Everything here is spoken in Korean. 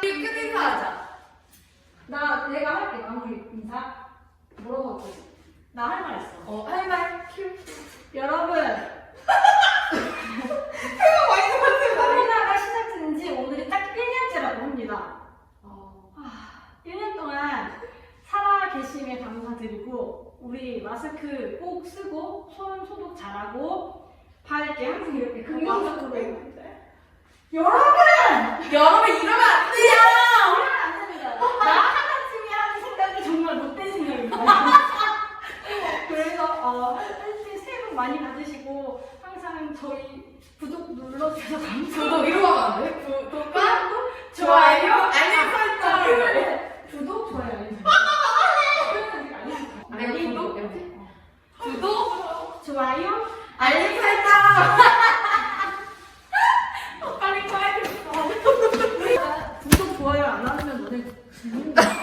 끝 인사하자. 나 내가 할게 마무리 인사. 뭐라고 할 거지? 나 할 말 있어. 어, 할 말. 큐. 여러분 해가 많이 나왔어요. 코로나가 시작된 지 오늘이 딱 1년째라고 합니다. 어. 1년 동안 살아 계심에 감사드리고 우리 마스크 꼭 쓰고 손 소독 잘하고 밝게 항상 이렇게 긍정적으로 여러분 여러분 이러면 어, 한수님 많이 받으시고 항상 저희 구독 눌러주셔서 감사합니다. 구독 이거 안 돼? 구독과 좋아요 알림 설정. 아, 구독 좋아요. 구독 구독 좋아요 알림 설정. 빨리 꺼야겠어. 구독 좋아요 안 하면 너네 죽는다.